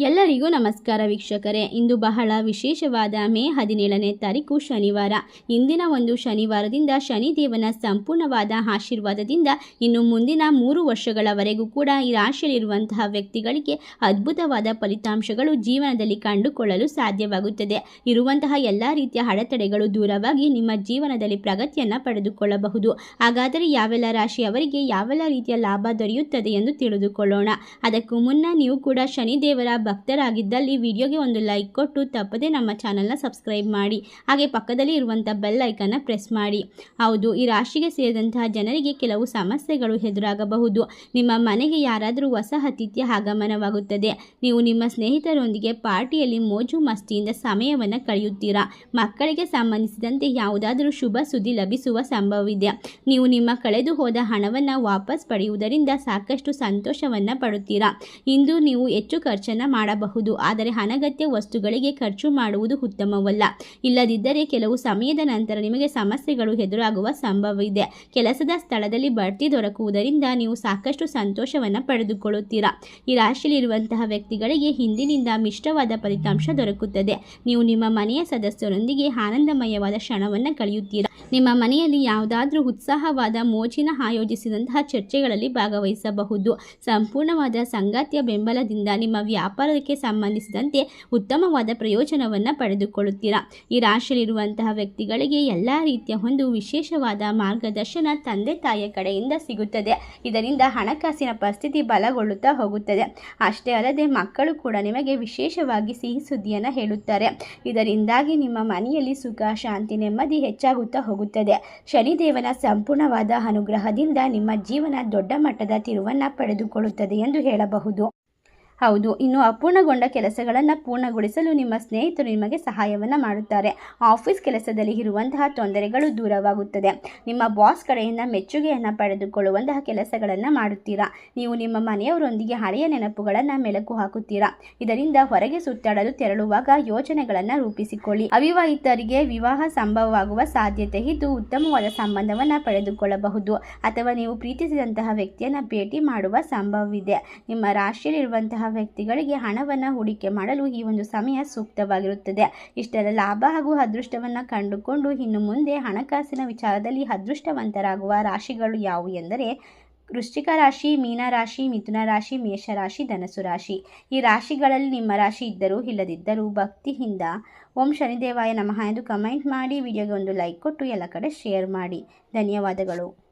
ಎಲ್ಲರಿಗೂ ನಮಸ್ಕಾರ ವೀಕ್ಷಕರೇ. ಇಂದು ಬಹಳ ವಿಶೇಷವಾದ ಮೇ ಹದಿನೇಳನೇ ತಾರೀಕು ಶನಿವಾರ. ಇಂದಿನ ಒಂದು ಶನಿವಾರದಿಂದ ಶನಿದೇವನ ಸಂಪೂರ್ಣವಾದ ಆಶೀರ್ವಾದದಿಂದ ಇನ್ನು ಮುಂದಿನ ಮೂರು ವರ್ಷಗಳವರೆಗೂ ಕೂಡ ಈ ರಾಶಿಯಲ್ಲಿರುವಂತಹ ವ್ಯಕ್ತಿಗಳಿಗೆ ಅದ್ಭುತವಾದ ಫಲಿತಾಂಶಗಳು ಜೀವನದಲ್ಲಿ ಕಂಡುಕೊಳ್ಳಲು ಸಾಧ್ಯವಾಗುತ್ತದೆ. ಇರುವಂತಹ ಎಲ್ಲ ರೀತಿಯ ಅಡೆತಡೆಗಳು ದೂರವಾಗಿ ನಿಮ್ಮ ಜೀವನದಲ್ಲಿ ಪ್ರಗತಿಯನ್ನು ಪಡೆದುಕೊಳ್ಳಬಹುದು. ಹಾಗಾದರೆ ಯಾವೆಲ್ಲ ರಾಶಿಯವರಿಗೆ ಯಾವೆಲ್ಲ ರೀತಿಯ ಲಾಭ ದೊರೆಯುತ್ತದೆ ಎಂದು ತಿಳಿದುಕೊಳ್ಳೋಣ. ಅದಕ್ಕೂ ಮುನ್ನ ನೀವು ಕೂಡ ಶನಿದೇವರ ಭಕ್ತರಾಗಿದ್ದಲ್ಲಿ ವಿಡಿಯೋಗೆ ಒಂದು ಲೈಕ್ ಕೊಟ್ಟು ತಪ್ಪದೆ ನಮ್ಮ ಚಾನಲ್ನ ಸಬ್ಸ್ಕ್ರೈಬ್ ಮಾಡಿ. ಹಾಗೆ ಪಕ್ಕದಲ್ಲಿ ಇರುವಂಥ ಬೆಲ್ ಐಕನ್ನ ಪ್ರೆಸ್ ಮಾಡಿ. ಹೌದು, ಈ ರಾಶಿಗೆ ಸೇರಿದಂತಹ ಜನರಿಗೆ ಕೆಲವು ಸಮಸ್ಯೆಗಳು ಎದುರಾಗಬಹುದು. ನಿಮ್ಮ ಮನೆಗೆ ಯಾರಾದರೂ ಹೊಸ ಅತಿಥ್ಯ ಆಗಮನವಾಗುತ್ತದೆ. ನೀವು ನಿಮ್ಮ ಸ್ನೇಹಿತರೊಂದಿಗೆ ಪಾರ್ಟಿಯಲ್ಲಿ ಮೋಜು ಮಸ್ತಿಯಿಂದ ಸಮಯವನ್ನು ಕಳೆಯುತ್ತೀರಾ? ಮಕ್ಕಳಿಗೆ ಸಂಬಂಧಿಸಿದಂತೆ ಯಾವುದಾದರೂ ಶುಭ ಸುದ್ದಿ ಲಭಿಸುವ ಸಂಭವವಿದೆ. ನೀವು ನಿಮ್ಮ ಕಳೆದು ಹೋದ ಹಣವನ್ನು ವಾಪಸ್ ಪಡೆಯುವುದರಿಂದ ಸಾಕಷ್ಟು ಸಂತೋಷವನ್ನು ಪಡುತ್ತೀರಾ? ಇಂದು ನೀವು ಹೆಚ್ಚು ಖರ್ಚನ್ನು ಮಾಡಬಹುದು. ಆದರೆ ಅನಗತ್ಯ ವಸ್ತುಗಳಿಗೆ ಖರ್ಚು ಮಾಡುವುದು ಉತ್ತಮವಲ್ಲ. ಇಲ್ಲದಿದ್ದರೆ ಕೆಲವು ಸಮಯದ ನಂತರ ನಿಮಗೆ ಸಮಸ್ಯೆಗಳು ಎದುರಾಗುವ ಸಂಭವವಿದೆ. ಕೆಲಸದ ಸ್ಥಳದಲ್ಲಿ ಬಡ್ತಿ ದೊರಕುವುದರಿಂದ ನೀವು ಸಾಕಷ್ಟು ಸಂತೋಷವನ್ನು ಪಡೆದುಕೊಳ್ಳುತ್ತೀರಾ? ಈ ರಾಶಿಯಲ್ಲಿರುವಂತಹ ವ್ಯಕ್ತಿಗಳಿಗೆ ಹಿಂದಿನಿಂದ ಮಿಷ್ಟವಾದ ಫಲಿತಾಂಶ ದೊರಕುತ್ತದೆ. ನೀವು ನಿಮ್ಮ ಮನೆಯ ಸದಸ್ಯರೊಂದಿಗೆ ಆನಂದಮಯವಾದ ಕ್ಷಣವನ್ನು ಕಳೆಯುತ್ತೀರಾ? ನಿಮ್ಮ ಮನೆಯಲ್ಲಿ ಯಾವುದಾದ್ರೂ ಉತ್ಸಾಹವಾದ ಮೋಜಿನ ಆಯೋಜಿಸಿದಂತಹ ಚರ್ಚೆಗಳಲ್ಲಿ ಭಾಗವಹಿಸಬಹುದು. ಸಂಪೂರ್ಣವಾದ ಸಂಗಾತಿಯ ಬೆಂಬಲದಿಂದ ನಿಮ್ಮ ವ್ಯಾಪಾರಕ್ಕೆ ಸಂಬಂಧಿಸಿದಂತೆ ಉತ್ತಮವಾದ ಪ್ರಯೋಜನವನ್ನು ಪಡೆದುಕೊಳ್ಳುತ್ತೀರಾ? ಈ ರಾಶಿಯಲ್ಲಿರುವಂತಹ ವ್ಯಕ್ತಿಗಳಿಗೆ ಎಲ್ಲ ರೀತಿಯ ಒಂದು ವಿಶೇಷವಾದ ಮಾರ್ಗದರ್ಶನ ತಂದೆ ತಾಯಿಯ ಕಡೆಯಿಂದ ಸಿಗುತ್ತದೆ. ಇದರಿಂದ ಹಣಕಾಸಿನ ಪರಿಸ್ಥಿತಿ ಬಲಗೊಳ್ಳುತ್ತಾ ಹೋಗುತ್ತದೆ. ಅಷ್ಟೇ ಅಲ್ಲದೆ ಮಕ್ಕಳು ಕೂಡ ನಿಮಗೆ ವಿಶೇಷವಾಗಿ ಸಿಹಿ ಸುದ್ದಿಯನ್ನು ಹೇಳುತ್ತಾರೆ. ಇದರಿಂದಾಗಿ ನಿಮ್ಮ ಮನೆಯಲ್ಲಿ ಸುಖ, ಶಾಂತಿ, ನೆಮ್ಮದಿ ಹೆಚ್ಚಾಗುತ್ತಾ ಹೋಗುತ್ತದೆ. ಶನಿದೇವನ ಸಂಪೂರ್ಣವಾದ ಅನುಗ್ರಹದಿಂದ ನಿಮ್ಮ ಜೀವನ ದೊಡ್ಡ ಮಟ್ಟದ ತಿರುವನ್ನು ಪಡೆದುಕೊಳ್ಳುತ್ತದೆ ಎಂದು ಹೇಳಬಹುದು. ಹೌದು, ಇನ್ನು ಅಪೂರ್ಣಗೊಂಡ ಕೆಲಸಗಳನ್ನು ಪೂರ್ಣಗೊಳಿಸಲು ನಿಮ್ಮ ಸ್ನೇಹಿತರು ನಿಮಗೆ ಸಹಾಯವನ್ನು ಮಾಡುತ್ತಾರೆ. ಆಫೀಸ್ ಕೆಲಸದಲ್ಲಿ ಇರುವಂತಹ ತೊಂದರೆಗಳು ದೂರವಾಗುತ್ತದೆ. ನಿಮ್ಮ ಬಾಸ್ ಕಡೆಯಿಂದ ಮೆಚ್ಚುಗೆಯನ್ನು ಪಡೆದುಕೊಳ್ಳುವಂತಹ ಕೆಲಸಗಳನ್ನು ಮಾಡುತ್ತೀರಾ? ನೀವು ನಿಮ್ಮ ಮನೆಯವರೊಂದಿಗೆ ಹಳೆಯ ನೆನಪುಗಳನ್ನು ಮೆಲುಕು ಹಾಕುತ್ತೀರಾ? ಇದರಿಂದ ಹೊರಗೆ ಸುತ್ತಾಡಲು ತೆರಳುವಾಗ ಯೋಜನೆಗಳನ್ನು ರೂಪಿಸಿಕೊಳ್ಳಿ. ಅವಿವಾಹಿತರಿಗೆ ವಿವಾಹ ಸಂಭವವಾಗುವ ಸಾಧ್ಯತೆ ಇದ್ದು ಉತ್ತಮವಾದ ಸಂಬಂಧವನ್ನು ಪಡೆದುಕೊಳ್ಳಬಹುದು. ಅಥವಾ ನೀವು ಪ್ರೀತಿಸಿದಂತಹ ವ್ಯಕ್ತಿಯನ್ನು ಭೇಟಿ ಮಾಡುವ ಸಂಭವವಿದೆ. ನಿಮ್ಮ ರಾಶಿಯಲ್ಲಿರುವಂತಹ ವ್ಯಕ್ತಿಗಳಿಗೆ ಹಣವನ್ನು ಹೂಡಿಕೆ ಮಾಡಲು ಈ ಒಂದು ಸಮಯ ಸೂಕ್ತವಾಗಿರುತ್ತದೆ. ಇಷ್ಟರ ಲಾಭ ಹಾಗೂ ಅದೃಷ್ಟವನ್ನು ಕಂಡುಕೊಂಡು ಇನ್ನು ಮುಂದೆ ಹಣಕಾಸಿನ ವಿಚಾರದಲ್ಲಿ ಅದೃಷ್ಟವಂತರಾಗುವ ರಾಶಿಗಳು ಯಾವುವು ಎಂದರೆ, ವೃಶ್ಚಿಕ ರಾಶಿ, ಮೀನ ರಾಶಿ, ಮಿಥುನ ರಾಶಿ ಮೇಷರಾಶಿ ಧನಸು ರಾಶಿ. ಈ ರಾಶಿಗಳಲ್ಲಿ ನಿಮ್ಮ ರಾಶಿ ಇದ್ದರೂ ಇಲ್ಲದಿದ್ದರೂ ಭಕ್ತಿಯಿಂದ ಓಂ ಶನಿದೇವಾಯ ನಮಃ ಎಂದು ಕಮೆಂಟ್ ಮಾಡಿ, ವಿಡಿಯೋಗೆ ಒಂದು ಲೈಕ್ ಕೊಟ್ಟು ಎಲ್ಲ ಕಡೆ ಶೇರ್ ಮಾಡಿ. ಧನ್ಯವಾದಗಳು.